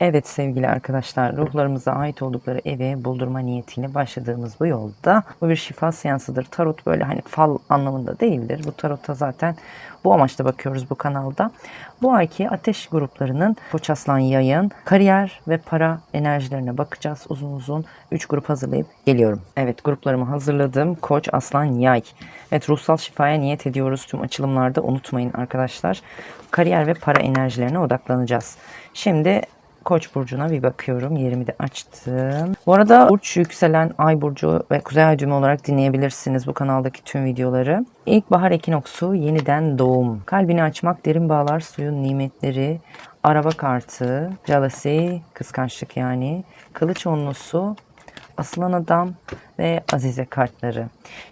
Evet sevgili arkadaşlar, ruhlarımıza ait oldukları evi buldurma niyetiyle başladığımız bu yolda bu bir şifa seansıdır. Tarot böyle hani fal anlamında değildir. Bu tarota zaten bu amaçla bakıyoruz bu kanalda. Bu ayki ateş gruplarının Koç Aslan Yayın, kariyer ve para enerjilerine bakacağız uzun uzun. 3 grup hazırlayıp geliyorum. Evet gruplarımı hazırladım. Koç Aslan Yay. Evet ruhsal şifaya niyet ediyoruz tüm açılımlarda unutmayın arkadaşlar. Kariyer ve para enerjilerine odaklanacağız. Şimdi Koç burcuna bir bakıyorum. Yerimi de açtım. Bu arada burç yükselen ay burcu ve kuzey ay düğümü olarak dinleyebilirsiniz bu kanaldaki tüm videoları. İlkbahar ekinoksu, yeniden doğum. Kalbini açmak, derin bağlar, suyun nimetleri, araba kartı, jealousy, kıskançlık yani, kılıç onlusu, asılan adam ve azize kartları.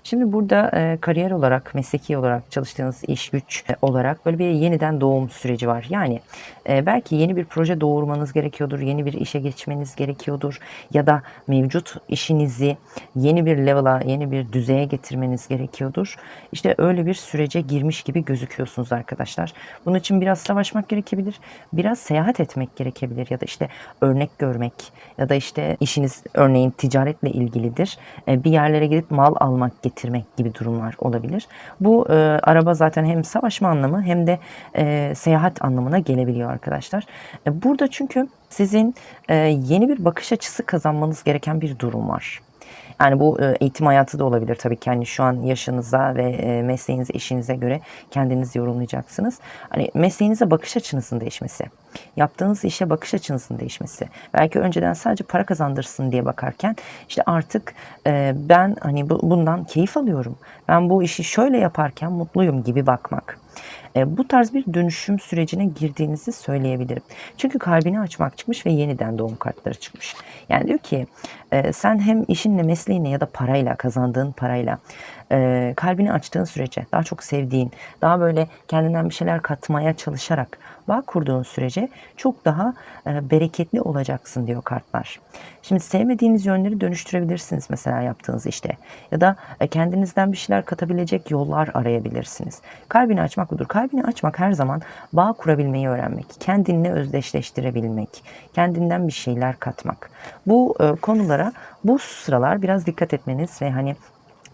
Şimdi burada e, kariyer olarak, mesleki olarak çalıştığınız iş güç e, olarak böyle bir yeniden doğum süreci var. Yani e, belki yeni bir proje doğurmanız gerekiyordur, yeni bir işe geçmeniz gerekiyordur ya da mevcut işinizi yeni bir level'a, yeni bir düzeye getirmeniz gerekiyordur. İşte öyle bir sürece girmiş gibi gözüküyorsunuz arkadaşlar. Bunun için biraz savaşmak gerekebilir, biraz seyahat etmek gerekebilir ya da işte örnek görmek ya da işte işiniz örneğin ticaretle ilgilidir. E, bir yerlere gidip mal almak, getirmek gibi durumlar olabilir. Bu e, araba zaten hem savaşma anlamı hem de e, seyahat anlamına gelebiliyor arkadaşlar. E, burada çünkü sizin e, yeni bir bakış açısı kazanmanız gereken bir durum var. Yani bu e, eğitim hayatı da olabilir tabii ki. Yani şu an yaşınıza ve e, mesleğinize, işinize göre kendiniz yorumlayacaksınız. Hani mesleğinize bakış açınızın değişmesi, yaptığınız işe bakış açınızın değişmesi. Belki önceden sadece para kazandırsın diye bakarken işte artık e, ben hani bu, bundan keyif alıyorum. Ben bu işi şöyle yaparken mutluyum gibi bakmak. E, bu tarz bir dönüşüm sürecine girdiğinizi söyleyebilirim. Çünkü kalbini açmak çıkmış ve yeniden doğum kartları çıkmış. Yani diyor ki e, sen hem işinle, mesleğinle ya da parayla, kazandığın parayla e, kalbini açtığın sürece, daha çok sevdiğin, daha böyle kendinden bir şeyler katmaya çalışarak bağ kurduğun sürece çok daha e, bereketli olacaksın diyor kartlar. Şimdi sevmediğiniz yönleri dönüştürebilirsiniz mesela yaptığınız işte. Ya da e, kendinizden bir şeyler katabilecek yollar arayabilirsiniz. Kalbini açmak budur. Kalbini açmak her zaman bağ kurabilmeyi öğrenmek, kendinle özdeşleştirebilmek, kendinden bir şeyler katmak. Bu e, konulara bu sıralar biraz dikkat etmeniz ve hani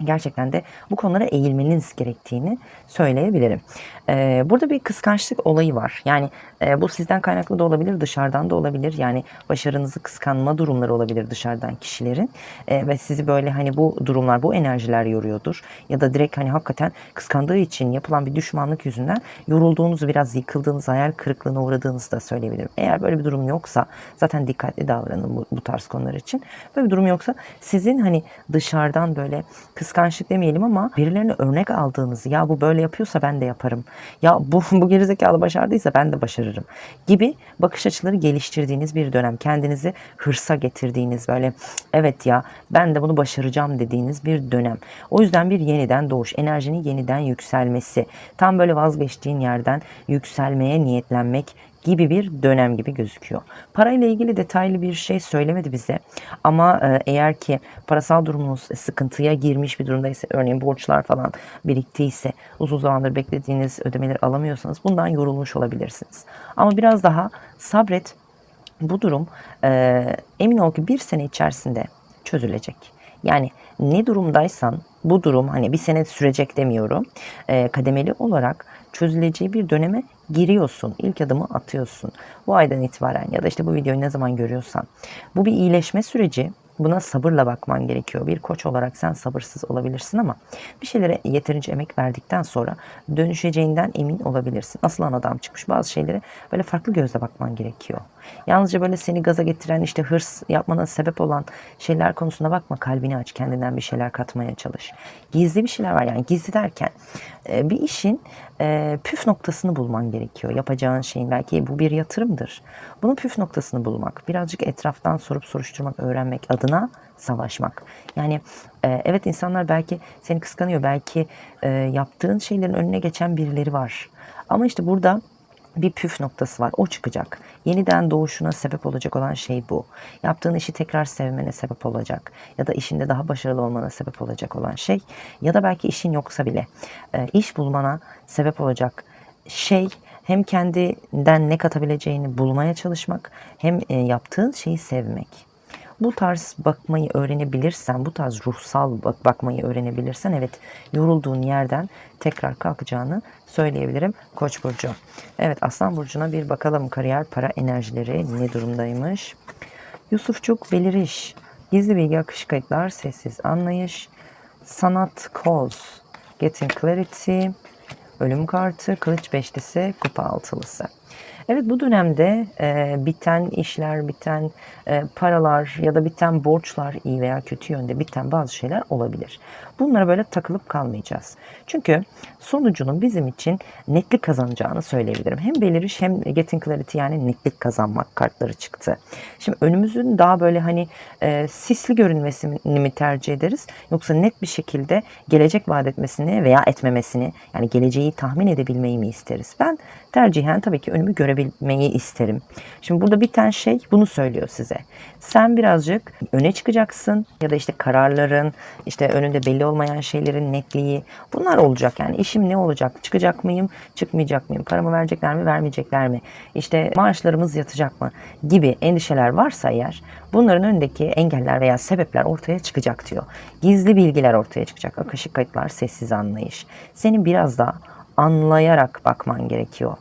gerçekten de bu konulara eğilmeniz gerektiğini söyleyebilirim. Ee, burada bir kıskançlık olayı var. Yani e, bu sizden kaynaklı da olabilir, dışarıdan da olabilir. Yani başarınızı kıskanma durumları olabilir dışarıdan kişilerin. E, ve sizi böyle hani bu durumlar, bu enerjiler yoruyordur. Ya da direkt hani hakikaten kıskandığı için yapılan bir düşmanlık yüzünden yorulduğunuzu, biraz yıkıldığınız, hayal kırıklığına uğradığınızı da söyleyebilirim. Eğer böyle bir durum yoksa zaten dikkatli davranın bu, bu tarz konular için. Böyle bir durum yoksa sizin hani dışarıdan böyle kıskançlık demeyelim ama birilerine örnek aldığınız ya bu böyle yapıyorsa ben de yaparım. Ya bu, bu gerizekalı başardıysa ben de başarırım gibi bakış açıları geliştirdiğiniz bir dönem. Kendinizi hırsa getirdiğiniz böyle evet ya ben de bunu başaracağım dediğiniz bir dönem. O yüzden bir yeniden doğuş, enerjinin yeniden yükselmesi, tam böyle vazgeçtiğin yerden yükselmeye niyetlenmek gibi bir dönem gibi gözüküyor. Parayla ilgili detaylı bir şey söylemedi bize. Ama e, eğer ki parasal durumunuz sıkıntıya girmiş bir durumdaysa, örneğin borçlar falan biriktiyse, uzun zamandır beklediğiniz ödemeleri alamıyorsanız bundan yorulmuş olabilirsiniz. Ama biraz daha sabret. Bu durum e, emin ol ki bir sene içerisinde çözülecek. Yani ne durumdaysan bu durum hani bir sene sürecek demiyorum. E, kademeli olarak çözüleceği bir döneme giriyorsun. İlk adımı atıyorsun. Bu aydan itibaren ya da işte bu videoyu ne zaman görüyorsan. Bu bir iyileşme süreci. Buna sabırla bakman gerekiyor. Bir koç olarak sen sabırsız olabilirsin ama bir şeylere yeterince emek verdikten sonra dönüşeceğinden emin olabilirsin. Aslan adam çıkmış bazı şeylere böyle farklı gözle bakman gerekiyor. Yalnızca böyle seni gaza getiren işte hırs yapmana sebep olan şeyler konusuna bakma. Kalbini aç. Kendinden bir şeyler katmaya çalış. Gizli bir şeyler var yani gizli derken e, bir işin e, püf noktasını bulman gerekiyor. Yapacağın şeyin belki bu bir yatırımdır. Bunun püf noktasını bulmak, birazcık etraftan sorup soruşturmak, öğrenmek adına savaşmak. Yani e, evet insanlar belki seni kıskanıyor, belki yaptığın şeylerin önüne geçen birileri var. Ama işte burada bir püf noktası var. O çıkacak. Yeniden doğuşuna sebep olacak olan şey bu. Yaptığın işi tekrar sevmene sebep olacak. Ya da işinde daha başarılı olmana sebep olacak olan şey. Ya da belki işin yoksa bile e, iş bulmana sebep olacak şey hem kendinden ne katabileceğini bulmaya çalışmak hem e, yaptığın şeyi sevmek. Bu tarz bakmayı öğrenebilirsen, bu tarz ruhsal bak bakmayı öğrenebilirsen evet yorulduğun yerden tekrar kalkacağını söyleyebilirim Koç burcu. Evet Aslan burcuna bir bakalım kariyer, para enerjileri ne durumdaymış? Yusufçuk beliriş, gizli bilgi akış kayıtlar, sessiz anlayış, sanat calls, getting clarity, ölüm kartı, kılıç beşlisi, kupa altılısı. Evet bu dönemde e, biten işler, biten e, paralar ya da biten borçlar iyi veya kötü yönde biten bazı şeyler olabilir. Bunlara böyle takılıp kalmayacağız. Çünkü sonucunun bizim için netlik kazanacağını söyleyebilirim. Hem beliriş hem getting clarity yani netlik kazanmak kartları çıktı. Şimdi önümüzün daha böyle hani e, sisli görünmesini mi tercih ederiz yoksa net bir şekilde gelecek vaat etmesini veya etmemesini yani geleceği tahmin edebilmeyi mi isteriz? Ben tercihen tabii ki önümü görebilmeyi isterim. Şimdi burada biten şey bunu söylüyor size. Sen birazcık öne çıkacaksın ya da işte kararların, işte önünde belli olmayan şeylerin netliği bunlar olacak yani işim ne olacak? Çıkacak mıyım? Çıkmayacak mıyım? Paramı verecekler mi? Vermeyecekler mi? İşte maaşlarımız yatacak mı? Gibi endişeler varsa eğer bunların önündeki engeller veya sebepler ortaya çıkacak diyor. Gizli bilgiler ortaya çıkacak. Akışık kayıtlar, sessiz anlayış. Senin biraz da anlayarak bakman gerekiyor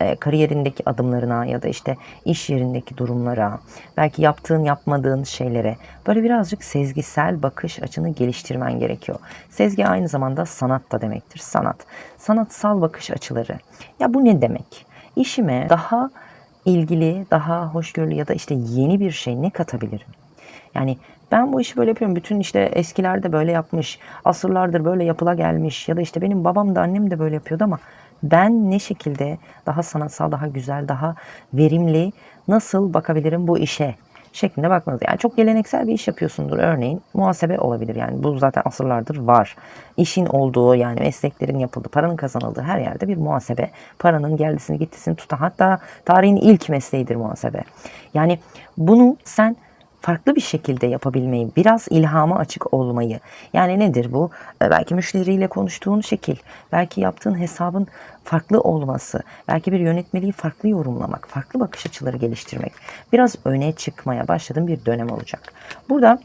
e, kariyerindeki adımlarına ya da işte iş yerindeki durumlara, belki yaptığın yapmadığın şeylere böyle birazcık sezgisel bakış açını geliştirmen gerekiyor. Sezgi aynı zamanda sanat da demektir. Sanat. Sanatsal bakış açıları. Ya bu ne demek? İşime daha ilgili, daha hoşgörülü ya da işte yeni bir şey ne katabilirim? Yani ben bu işi böyle yapıyorum. Bütün işte eskilerde böyle yapmış, asırlardır böyle yapıla gelmiş ya da işte benim babam da annem de böyle yapıyordu ama ben ne şekilde daha sanatsal, daha güzel, daha verimli nasıl bakabilirim bu işe şeklinde bakmanız. Yani çok geleneksel bir iş yapıyorsundur örneğin. Muhasebe olabilir yani bu zaten asırlardır var. İşin olduğu yani mesleklerin yapıldığı, paranın kazanıldığı her yerde bir muhasebe. Paranın geldisini gittisini tutan hatta tarihin ilk mesleğidir muhasebe. Yani bunu sen farklı bir şekilde yapabilmeyi, biraz ilhama açık olmayı. Yani nedir bu? E, belki müşteriyle konuştuğun şekil, belki yaptığın hesabın farklı olması, belki bir yönetmeliği farklı yorumlamak, farklı bakış açıları geliştirmek. Biraz öne çıkmaya başladığın bir dönem olacak. Burada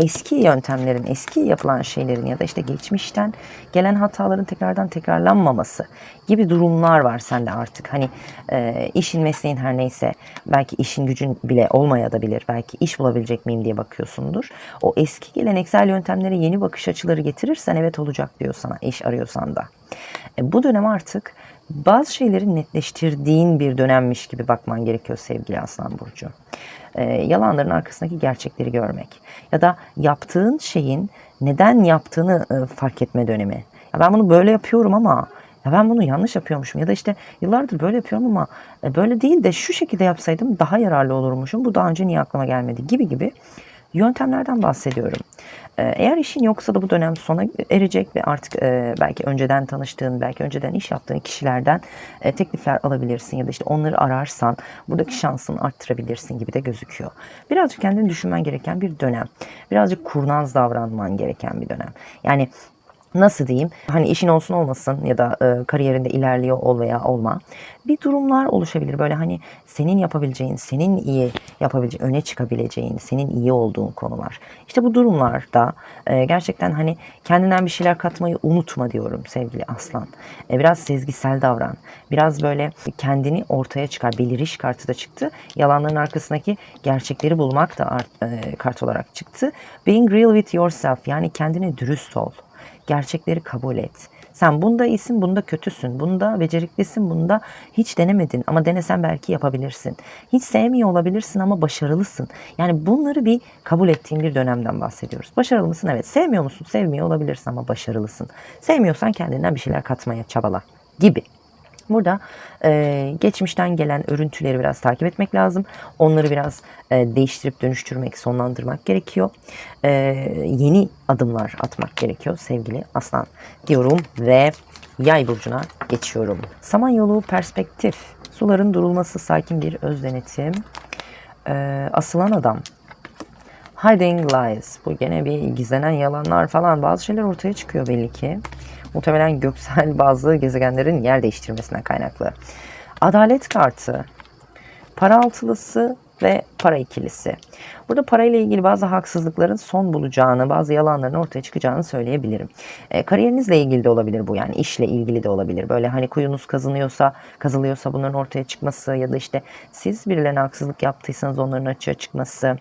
eski yöntemlerin, eski yapılan şeylerin ya da işte geçmişten gelen hataların tekrardan tekrarlanmaması gibi durumlar var sende artık. Hani e, işin mesleğin her neyse belki işin gücün bile olmaya da bilir. Belki iş bulabilecek miyim diye bakıyorsundur. O eski geleneksel yöntemlere yeni bakış açıları getirirsen evet olacak diyor sana iş arıyorsan da. E, bu dönem artık bazı şeyleri netleştirdiğin bir dönemmiş gibi bakman gerekiyor sevgili Aslan Burcu. E, yalanların arkasındaki gerçekleri görmek ya da yaptığın şeyin neden yaptığını e, fark etme dönemi. Ya ben bunu böyle yapıyorum ama ya ben bunu yanlış yapıyormuşum ya da işte yıllardır böyle yapıyorum ama e, böyle değil de şu şekilde yapsaydım daha yararlı olurmuşum. Bu daha önce niye aklıma gelmedi gibi gibi yöntemlerden bahsediyorum. Ee, eğer işin yoksa da bu dönem sona erecek ve artık e, belki önceden tanıştığın, belki önceden iş yaptığın kişilerden e, teklifler alabilirsin ya da işte onları ararsan buradaki şansını arttırabilirsin gibi de gözüküyor. Birazcık kendini düşünmen gereken bir dönem. Birazcık kurnaz davranman gereken bir dönem. Yani nasıl diyeyim? Hani işin olsun olmasın ya da e, kariyerinde ilerliyor ol veya olma. Bir durumlar oluşabilir. Böyle hani senin yapabileceğin senin iyi yapabileceğin öne çıkabileceğin senin iyi olduğun konular. İşte bu durumlarda e, gerçekten hani kendinden bir şeyler katmayı unutma diyorum sevgili aslan. E, biraz sezgisel davran. Biraz böyle kendini ortaya çıkar. Beliriş kartı da çıktı. Yalanların arkasındaki gerçekleri bulmak da art, e, kart olarak çıktı. Being real with yourself yani kendine dürüst ol Gerçekleri kabul et. Sen bunda iyisin, bunda kötüsün, bunda beceriklisin, bunda hiç denemedin ama denesen belki yapabilirsin. Hiç sevmiyor olabilirsin ama başarılısın. Yani bunları bir kabul ettiğin bir dönemden bahsediyoruz. Başarılı mısın? Evet. Sevmiyor musun? Sevmiyor olabilirsin ama başarılısın. Sevmiyorsan kendinden bir şeyler katmaya çabala gibi. Burada e, geçmişten gelen örüntüleri biraz takip etmek lazım. Onları biraz e, değiştirip dönüştürmek, sonlandırmak gerekiyor. E, yeni adımlar atmak gerekiyor sevgili aslan diyorum ve yay burcuna geçiyorum. Samanyolu perspektif, suların durulması, sakin bir öz denetim. E, asılan adam, hiding lies. Bu gene bir gizlenen yalanlar falan bazı şeyler ortaya çıkıyor belli ki. Muhtemelen göksel bazı gezegenlerin yer değiştirmesinden kaynaklı. Adalet kartı, para altılısı ve para ikilisi. Burada parayla ilgili bazı haksızlıkların son bulacağını, bazı yalanların ortaya çıkacağını söyleyebilirim. E, kariyerinizle ilgili de olabilir bu yani işle ilgili de olabilir. Böyle hani kuyunuz kazınıyorsa, kazılıyorsa bunların ortaya çıkması ya da işte siz birilerine haksızlık yaptıysanız onların açığa çıkması.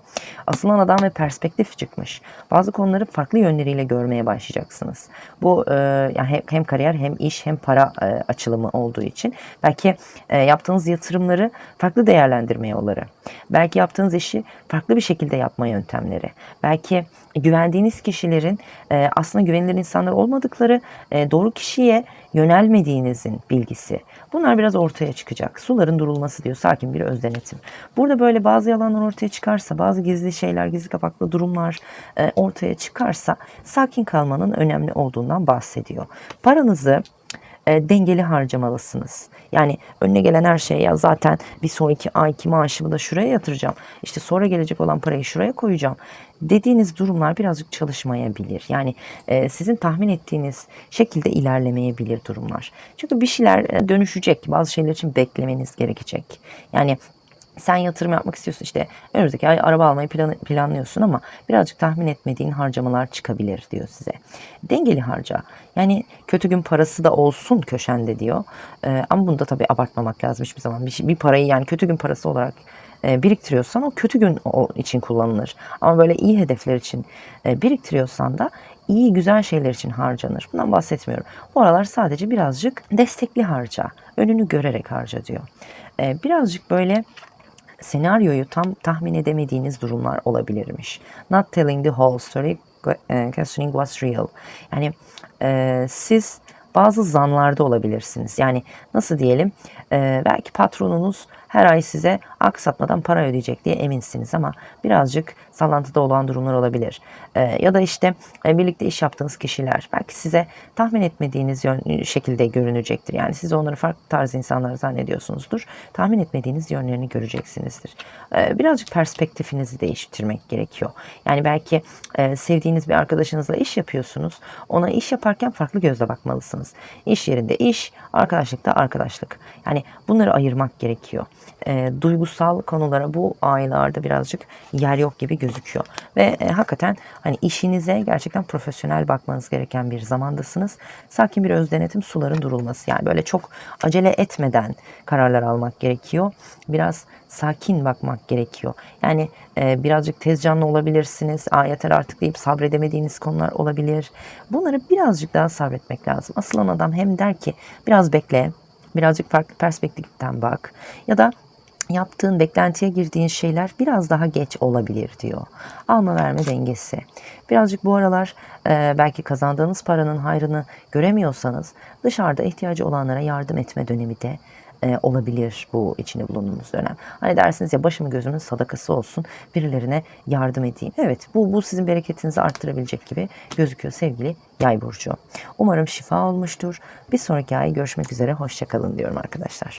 Asılan adam ve perspektif çıkmış. Bazı konuları farklı yönleriyle görmeye başlayacaksınız. Bu e, yani hem, hem kariyer hem iş hem para e, açılımı olduğu için belki e, yaptığınız yatırımları farklı değerlendirme yolları. Belki yaptığınız işi farklı bir şekilde yapma yöntemleri. Belki güvendiğiniz kişilerin e, aslında güvenilir insanlar olmadıkları e, doğru kişiye yönelmediğinizin bilgisi. Bunlar biraz ortaya çıkacak. Suların durulması diyor sakin bir öz denetim. Burada böyle bazı yalanlar ortaya çıkarsa, bazı gizli şeyler, gizli kapaklı durumlar e, ortaya çıkarsa sakin kalmanın önemli olduğundan bahsediyor. Paranızı e, dengeli harcamalısınız. Yani önüne gelen her şey ya zaten bir sonraki ayki maaşımı da şuraya yatıracağım. İşte sonra gelecek olan parayı şuraya koyacağım. Dediğiniz durumlar birazcık çalışmayabilir. Yani e, sizin tahmin ettiğiniz şekilde ilerlemeyebilir durumlar. Çünkü bir şeyler e, dönüşecek. Bazı şeyler için beklemeniz gerekecek. Yani sen yatırım yapmak istiyorsun işte önümüzdeki ay araba almayı plan, planlıyorsun ama birazcık tahmin etmediğin harcamalar çıkabilir diyor size. Dengeli harca. Yani kötü gün parası da olsun köşende diyor. Ee, ama bunu da tabii abartmamak lazım hiçbir zaman. Bir, bir parayı yani kötü gün parası olarak e, biriktiriyorsan o kötü gün için kullanılır. Ama böyle iyi hedefler için e, biriktiriyorsan da iyi güzel şeyler için harcanır. Bundan bahsetmiyorum. Bu aralar sadece birazcık destekli harca. Önünü görerek harca diyor. E, birazcık böyle senaryoyu tam tahmin edemediğiniz durumlar olabilirmiş. Not telling the whole story, e, questioning what's real. Yani e, siz bazı zanlarda olabilirsiniz. Yani nasıl diyelim e, belki patronunuz her ay size aksatmadan para ödeyecek diye eminsiniz ama birazcık sallantıda olan durumlar olabilir. E, ya da işte e, birlikte iş yaptığınız kişiler belki size tahmin etmediğiniz yön, şekilde görünecektir. Yani siz onları farklı tarz insanlar zannediyorsunuzdur. Tahmin etmediğiniz yönlerini göreceksinizdir. E, birazcık perspektifinizi değiştirmek gerekiyor. Yani belki e, sevdiğiniz bir arkadaşınızla iş yapıyorsunuz. Ona iş yaparken farklı gözle bakmalısınız. İş yerinde iş, arkadaşlıkta arkadaşlık. Yani bunları ayırmak gerekiyor. E, duygusal konulara bu aylarda birazcık yer yok gibi gözüküyor. Ve e, hakikaten hani işinize gerçekten profesyonel bakmanız gereken bir zamandasınız. Sakin bir öz denetim suların durulması. Yani böyle çok acele etmeden kararlar almak gerekiyor. Biraz sakin bakmak gerekiyor. Yani e, birazcık tez canlı olabilirsiniz. Aa yeter artık deyip sabredemediğiniz konular olabilir. Bunları birazcık daha sabretmek lazım. Asılan adam hem der ki biraz bekle, birazcık farklı perspektiften bak. Ya da yaptığın, beklentiye girdiğin şeyler biraz daha geç olabilir diyor. Alma verme dengesi. Birazcık bu aralar e, belki kazandığınız paranın hayrını göremiyorsanız dışarıda ihtiyacı olanlara yardım etme dönemi de e, olabilir bu içinde bulunduğumuz dönem. Hani dersiniz ya başımın gözümün sadakası olsun birilerine yardım edeyim. Evet bu, bu sizin bereketinizi arttırabilecek gibi gözüküyor sevgili yay burcu. Umarım şifa olmuştur. Bir sonraki ay görüşmek üzere hoşçakalın diyorum arkadaşlar.